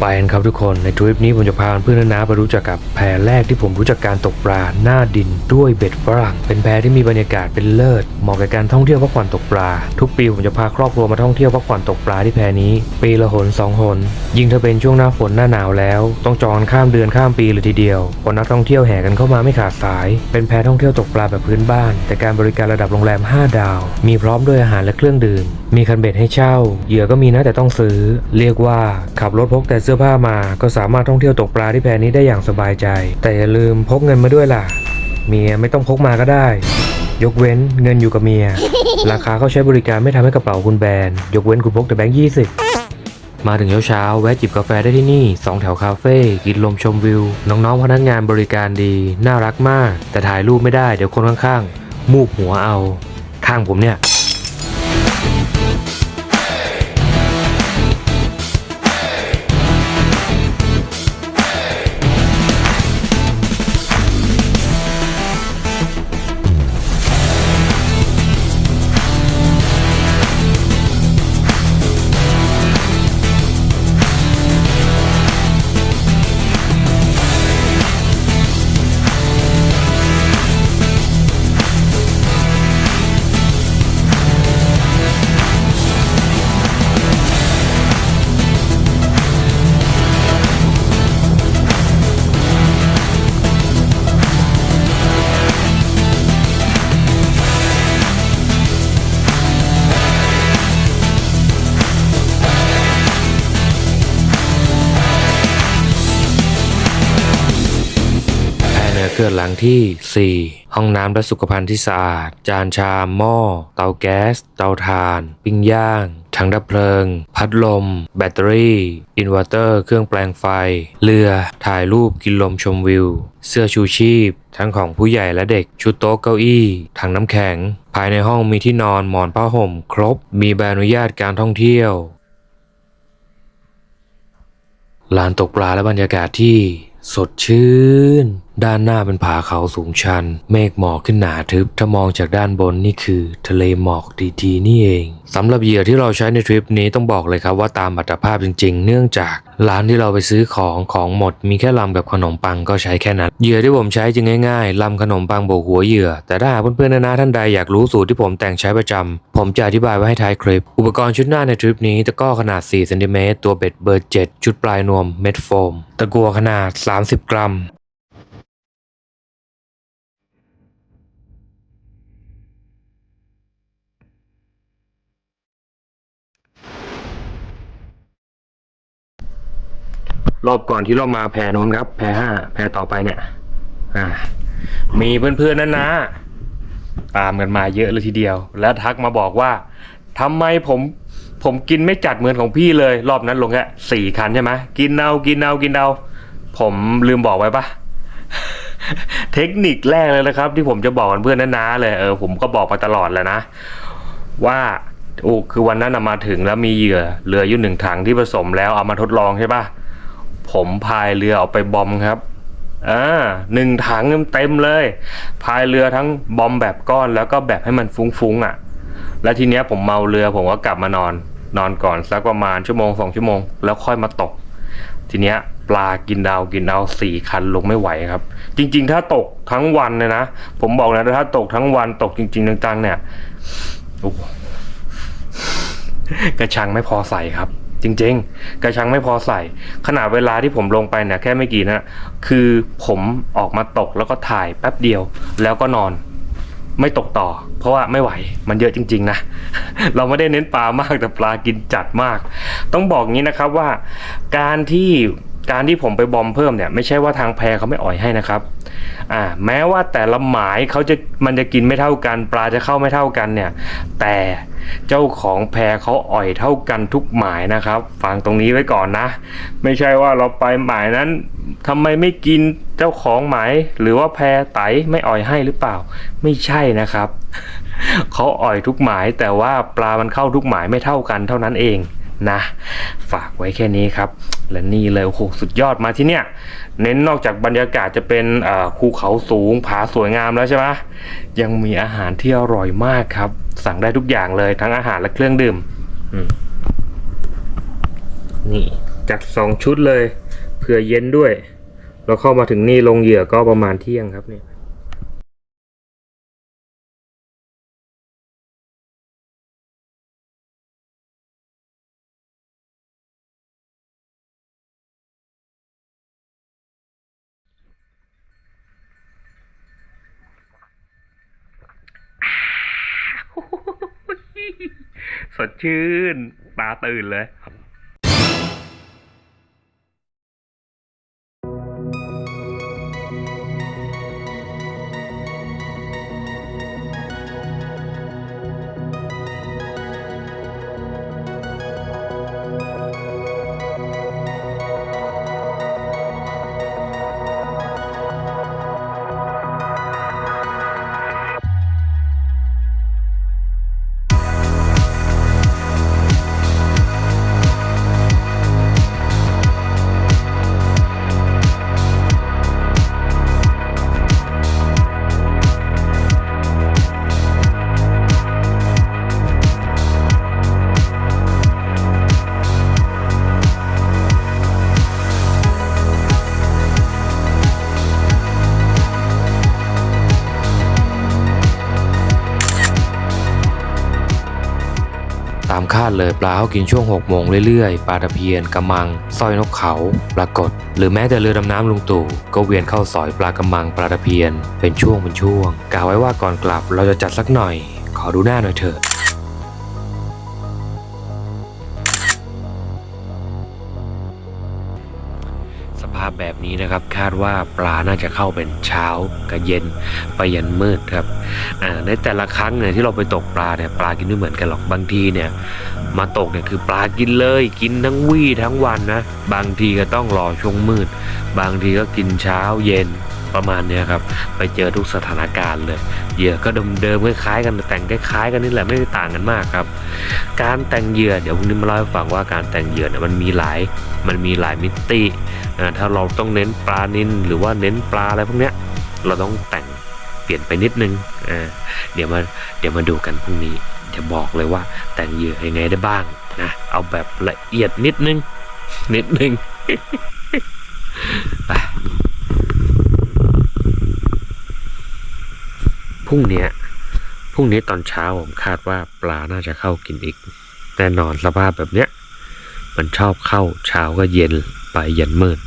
ไปกันครับทุกคนในทริปนี้ผมจะพาเพื่อนๆนะไปรู้จักกับแพแรกที่ผมรู้จักการตกปลาหน้าดินด้วยเบ็ดฝรั่ง เป็นแพที่มีบรรยากาศเป็นเลิศเหมาะกับการท่องเที่ยวพักผ่อนตกปลา ทุกปีผมจะพาครอบครัวมาท่องเที่ยวพักผ่อนตกปลาที่แพนี้ ปีละหนสองหน ยิ่งถ้าเป็นช่วงหน้าฝนหน้าหนาวแล้ว ต้องจองข้ามเดือนข้ามปีเลยทีเดียวเพราะนักท่องเที่ยวแห่กันเข้ามาไม่ขาดสาย เป็นแพท่องเที่ยวตกปลาแบบพื้นบ้าน แต่การบริการระดับโรงแรม 5 ดาว มีพร้อมด้วยอาหารและเครื่องดื่มมีคันเบ็ดให้เช่าเหยื่อก็มีนะแต่ต้องซื้อ เรียกว่าขับรถพกแต่เสื้อผ้ามาก็สามารถท่องเที่ยวตกปลาที่แพนี้ได้อย่างสบายใจ แต่อย่าลืมพกเงินมาด้วยล่ะ เมียไม่ต้องพกมาก็ได้ ยกเว้นเงินอยู่กับเมีย ราคาเขาใช้บริการไม่ทำให้กระเป๋าคุณแบน ยกเว้นคุณพกแต่แบงค์ยี่สิบมาถึงเช้าๆแวะจิบกาแฟได้ที่นี่ 2 แถวคาเฟ่กินลมชมวิว น้องๆพนักงานบริการดี น่ารักมาก แต่ถ่ายรูปไม่ได้เดี๋ยวคนข้างๆ มูบหัวเอา ข้างผมเนี่ย เหนือเกิดหลังที่ 4 ห้องน้ำและสุขภัณฑ์ที่สะอาด จานชามหม้อ เตาแก๊ส เตาถ่าน ปิ้งย่างถังดับเพลิง พัดลม แบตเตอรี่ อินเวอร์เตอร์ เครื่องแปลงไฟ เรือ ถ่ายรูปกินลมชมวิว เสื้อชูชีพ ทั้งของผู้ใหญ่และเด็ก ชุดโต๊ะเก้าอี้ ถังน้ำแข็ง ภายในห้องมีที่นอน หมอนผ้าห่ม ครบ มีใบอนุญาตการท่องเที่ยว ลานตกปลาและบรรยากาศที่ สดชื่น ด้านหน้าเป็นผาเขาสูงชัน เมฆหมอกขึ้นหนาทึบ ถ้ามองจากด้านบนนี่คือ ทะเลหมอกดีๆนี่เองสำหรับเหยื่อที่เราใช้ในทริปนี้ต้องบอกเลยครับว่าตามอัตภาพจริง ๆ เนื่องจากร้านที่เราไปซื้อของของหมด มีแค่ลำกับขนมปังก็ใช้แค่นั้นเหยื่อที่ผมใช้จึงง่ายๆลำขนมปังโบกหัวเหยื่อ แต่ถ้าหากเพื่อนๆนานาท่านใดอยากรู้สูตรที่ผมแต่งใช้ประจำผมจะอธิบายไว้ให้ท้ายคลิป อุปกรณ์ชุดหน้าในทริปนี้ตะก้อขนาด4เซนติเมตรตัวเบ็ดเบอร์7ชุดปลายนวมเม็ดโฟม ตะกัวขนาด 30 กรัม รอบก่อนที่เรามาแพรนู้นครับ แพรห้าแพรต่อไปเนี่ย อ่า มีเพื่อนๆนั่นนะ ตามกันมาเยอะเลยทีเดียว แล้วทักมาบอกว่าทำไมผมผมกินไม่จัดเหมือนของพี่เลย รอบนั้นลงแค่สี่คันใช่ไหมกินเอากินเอากินเอาผมลืมบอกไว้ปะเทคนิคแรกเลยนะครับ ที่ผมจะบอกกับเพื่อนๆนะๆเลยเออผมก็บอกมาตลอดแหละนะ ว่าโอ้คือวันนั้นมาถึงแล้วมีเหยื่อเหลืออยู่หนึ่งถังที่ผสมแล้วเอามาทดลองใช่ปะ ผมพายเรือเอาไปบอมครับอ่าหนึ่งถังเต็มเลย พายเรือทั้งบอมแบบก้อนแล้วก็แบบให้มันฟุ้งๆอะ แล้วทีเนี้ยผมเมาเรือผมก็กลับมานอน นอนก่อนสักประมาณชั่วโมงสองชั่วโมงแล้วค่อยมาตก ทีเนี้ยปลากินดาวกินดาวสี่คันลงไม่ไหวครับ จริง ๆ ถ้าตกทั้งวันเลยนะผมบอกนะถ้าตกทั้งวันตกจริงๆจังๆเนี่ยกระชังไม่พอใส่ครับ จริง ๆ กระชังไม่พอใส่ ขนาดเวลาที่ผมลงไปเนี่ยแค่ไม่กี่นะคือผมออกมาตกแล้วก็ถ่ายแป๊บเดียว แล้วก็นอน ไม่ตกต่อ เพราะว่าไม่ไหวมันเยอะจริง ๆ นะ เราไม่ได้เน้นปลามากแต่ปลากินจัดมาก ต้องบอกงี้นะครับว่า การที่การที่ผมไปบอมเพิ่มเนี่ย ไม่ใช่ว่าทางแพเขาไม่อ่อยให้นะครับ อ่าแม้ว่าแต่ละหมายเขาจะมันจะกินไม่เท่ากัน ปลาจะเข้าไม่เท่ากันเนี่ย แต่เจ้าของแพรเขาอ่อยเท่ากันทุกหมายนะครับ ฟังตรงนี้ไว้ก่อนนะ ไม่ใช่ว่าเราไปหมายนั้นทำไมไม่กินเจ้าของหมายหรือว่าแพรไตไม่อ่อยให้หรือเปล่า ไม่ใช่นะครับเขาอ่อยทุกหมายแต่ว่าปลามันเข้าทุกหมายไม่เท่ากันเท่านั้นเองนะ ฝากไว้แค่นี้ครับ และนี่เลยโอ้โหสุดยอดมาที่เนี่ย เน้นนอกจากบรรยากาศจะเป็นภูเขาสูงผาสวยงามแล้วใช่ไหมยังมีอาหารที่อร่อยมากครับ สั่งได้ทุกอย่างเลยทั้งอาหารและเครื่องดื่มมนี่จัดสองชุดเลยเผื่อเย็นด้วย แล้วเข้ามาถึงนี่ลงเหยื่อก็ประมาณเที่ยงครับเนี่ย สดชื่นตาตื่นเลยาดเลยปลาเขากินช่วง6โมงเรื่อยๆ ปลาตะเพียนกระมังสร้อยนกเขาปลากด หรือแม้แต่เรือดำน้ำลุงตู่ก็เวียนเข้าสอยปลากระมังปลาตะเพียน เป็นช่วงเป็นช่วงกะไว้ว่าก่อนกลับเราจะจัดสักหน่อย ขอดูหน้าหน่อยเถอะาพแบบนี้นะครับ คาดว่าปลาน่าจะเข้าเป็นเช้ากับเย็นไปยันมืดครับในแต่ละครั้งเนี่ยที่เราไปตกปลาเนี่ยปลากินไม่เหมือนกันหรอกบางทีเนี่ยมาตกเนี่ยคือปลากินเลย กินทั้งวี่ทั้งวันนะบางทีก็ต้องรอช่วงมืด บางทีก็กินเช้าเย็นประมาณเนี้ยครับไปเจอทุกสถานการณ์เลยเหยื่อก็เดิมๆคล้ายๆกันแต่งคล้ายๆกันนี่แหละไม่ได้ต่างกันมากครับ การแต่งเหยื่อเดี๋ยวพรุ่งนี้มาเล่าให้ฟังว่าการแต่งเหยื่อเนี่ยมันมีหลายมันมีหลายมิติ ถ้าเราต้องเน้นปลานินหรือว่าเน้นปลาอะไรพวกเนี้ยเราต้องแต่งเปลี่ยนไปนิดนึงเดี๋ยวมาเดี๋ยวมาดูกันพรุ่งนี้จะบอกเลยว่าแต่งเหยื่อยังไงได้บ้างนะเอาแบบละเอียดนิดนึง นิดนึงไปพรุ่งนี้พรุ่งนี้ตอนเช้าผมคาดว่าปลาน่าจะเข้ากินอีกแน่นอนสภาพแบบเนี้ย มันชอบเข้าเช้าก็เย็น ยันมืด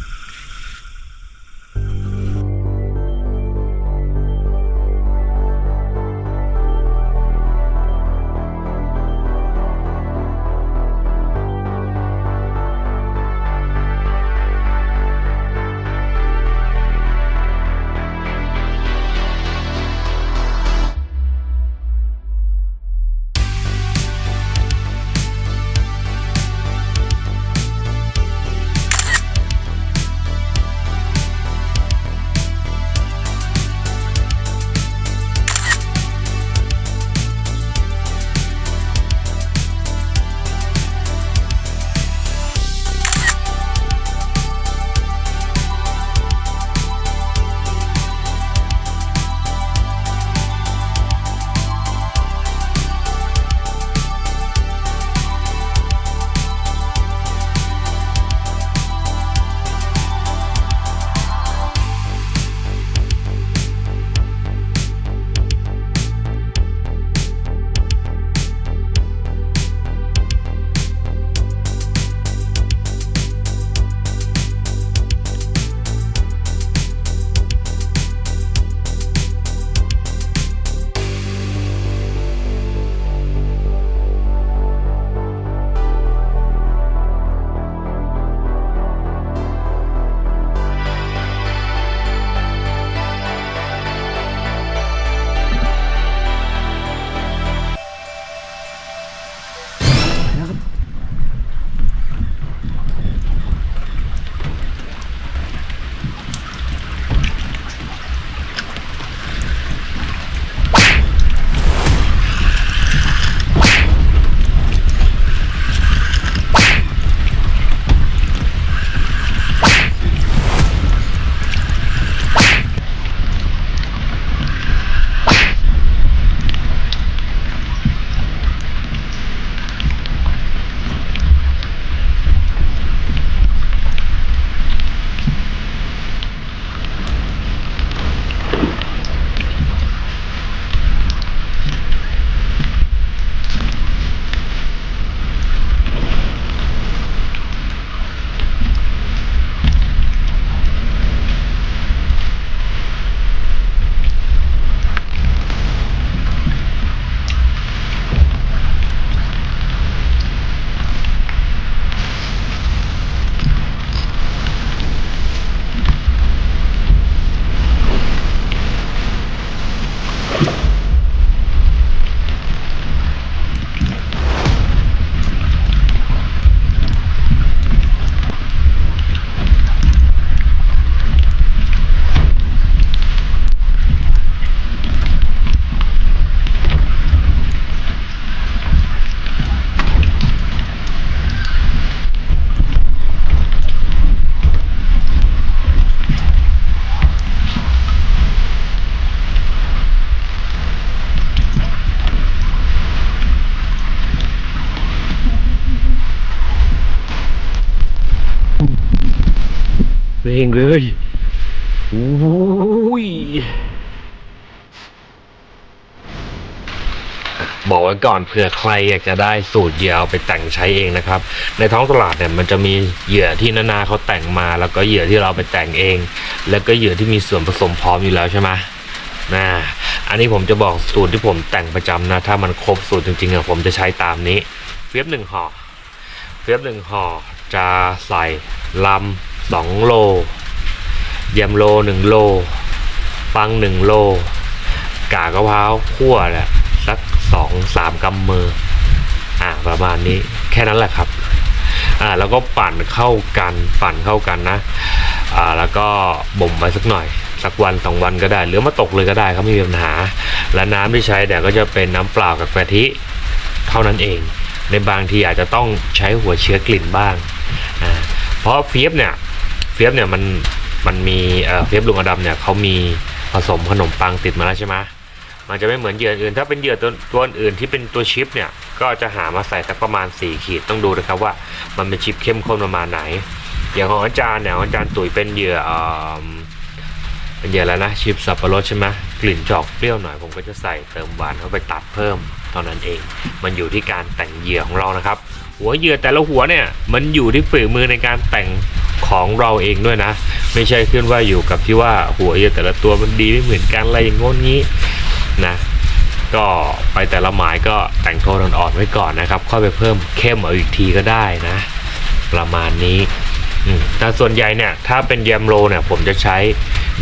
เองเลยโอ้ยบอกไว้ก่อนเผื่อใครอยากจะได้สูตรเหยื่อเอาไปแต่งใช้เองนะครับ ในท้องตลาดเนี่ยมันจะมีเหยื่อที่นานาเขาแต่งมา แล้วก็เหยื่อที่เราไปแต่งเอง แล้วก็เหยื่อที่มีส่วนผสมพร้อมอยู่แล้วใช่ไหมนะอันนี้ผมจะบอกสูตรที่ผมแต่งประจำนะ ถ้ามันครบสูตรจริงๆอะผมจะใช้ตามนี้เฟียบหนึ่งห่อเฟียบหนึ่งห่อจะใส่ลำ สองโล เยมโลหนึ่งโล ปังหนึ่งโล กากระเพราคั่วแหละสักสองสามกำมือ อ่าประมาณนี้แค่นั้นแหละครับอ่าแล้วก็ปั่นเข้ากันปั่นเข้ากันนะอ่าแล้วก็บ่มไว้สักหน่อย สักวันสองวันก็ได้หรือมาตกเลยก็ได้ครับไม่มีปัญหา และน้ำที่ใช้เนี่ยก็จะเป็นน้ำเปล่ากับกะทิเท่านั้นเอง ในบางทีอาจจะต้องใช้หัวเชื้อกลิ่นบ้างอ่าเพราะเฟียบเนี่ย ฟียบเนี่ยมันมันมีเฟียบลุงอดำเนี่ยเขามีผสมขนมปังติดมาแล้วใช่ไหมมันจะไม่เหมือนเหยื่ออื่น ถ้าเป็นเหยื่อตัวตัวอื่นที่เป็นตัวชิปเนี่ยก็จะหามาใส่สักประมาณ 4 ขีดต้องดูนะครับว่ามันเป็นชิปเข้มข้นประมาณไหน อย่างของอาจารย์เนี่ยอาจารย์ตุ๋ยเป็นเหยื่อเอ่อเป็นเหยื่อแล้วนะชิปสับปะรดใช่ไหมกลิ่นจอกเปรี้ยวหน่อยผมก็จะใส่เติมหวานเข้าไปตัดเพิ่มเท่านั้นเอง มันอยู่ที่การแต่งเหยื่อของเรานะครับ หัวเหยื่อแต่ละหัวเนี่ยมันอยู่ที่ฝีมือในการแต่ง ของเราเองด้วยนะ ไม่ใช่ขึ้นว่าอยู่กับที่ว่าหัวเยื่อแต่ละตัวมันดีไม่เหมือนกันอะไรอย่างงนงี้นะก็ไปแต่ละหมายก็แต่งโทนอ่อนๆไว้ก่อนนะครับ ค่อยไปเพิ่มเข้มเอาอีกทีก็ได้นะ ประมาณนี้แต่ส่วนใหญ่เนี่ย ถ้าเป็นแยมโรเนี่ย ผมจะใช้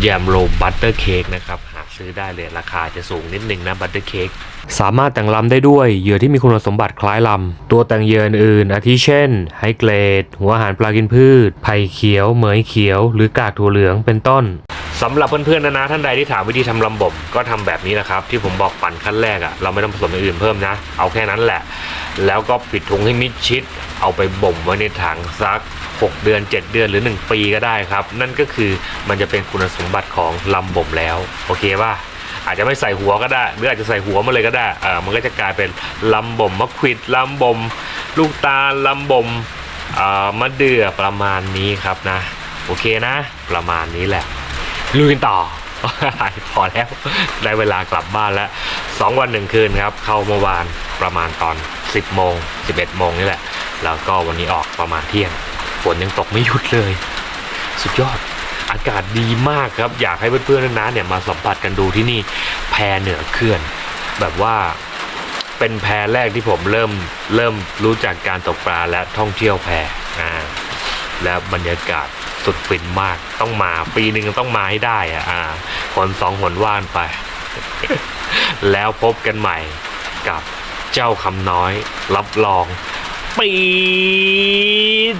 แยมโรบัตเตอร์เค้กนะครับ ซื้อได้เลยราคาจะสูงนิดนึงนะบัตเตอร์เค้กสามารถแต่งลำได้ด้วยเหยื่อที่มีคุณสมบัติคล้ายลำ ตัวแต่งเหยื่ออื่นอาทิเช่น ไฮเกรด หัวอาหารปลากินพืช ไผ่เขียว เหมยเขียว หรือกากถั่วเหลืองเป็นต้นสำหรับเพื่อนๆนะนะท่านใดที่ถามวิธีทำลำบ่มก็ทำแบบนี้นะครับ ที่ผมบอกปั่นขั้นแรกอะ่ะเราไม่ต้องผสมอย่างอื่นเพิ่มนะ เอาแค่นั้นแหละ แล้วก็ปิดถุงให้มิดชิด เอาไปบ่มไว้ในถังสัก 6 เดือน 7 เดือนหรือ 1 ปีก็ได้ครับ นั่นก็คือมันจะเป็นคุณสมบัติของลำบ่มแล้ว โอเคป่ะอาจจะไม่ใส่หัวก็ได้ หรืออาจจะใส่หัวมาเลยก็ได้เออมันก็จะกลายเป็นลำบ่มมะขวิดลำบ่มลูกตาลลำบ่มเอ่อมะเดื่อประมาณนี้ครับนะ โอเคนะ ประมาณนี้แหละลุยกันต่อพอแล้วได้เวลากลับบ้านแล้วสองวันหนึ่งคืนครับ เข้าเมื่อวานประมาณตอน 10โมง11โมงนี่แหละ แล้วก็วันนี้ออกประมาณเที่ยง ฝนยังตกไม่หยุดเลย สุดยอดอากาศดีมากครับ อยากให้เพื่อนๆนะเนี่ยมาสัมผัสกันดูที่นี่แพเหนือเขื่อน แบบว่าเป็นแพแรกที่ผมเริ่มเริ่มรู้จักการตกปลาและท่องเที่ยวแพอ่าแล้วบรรยากาศสุดฟินมากต้องมาปีหนึ่งต้องมาให้ได้อะอ่าหนสองหนว่านไป แล้วพบกันใหม่กับเจ้าคำน้อย รับรองปีด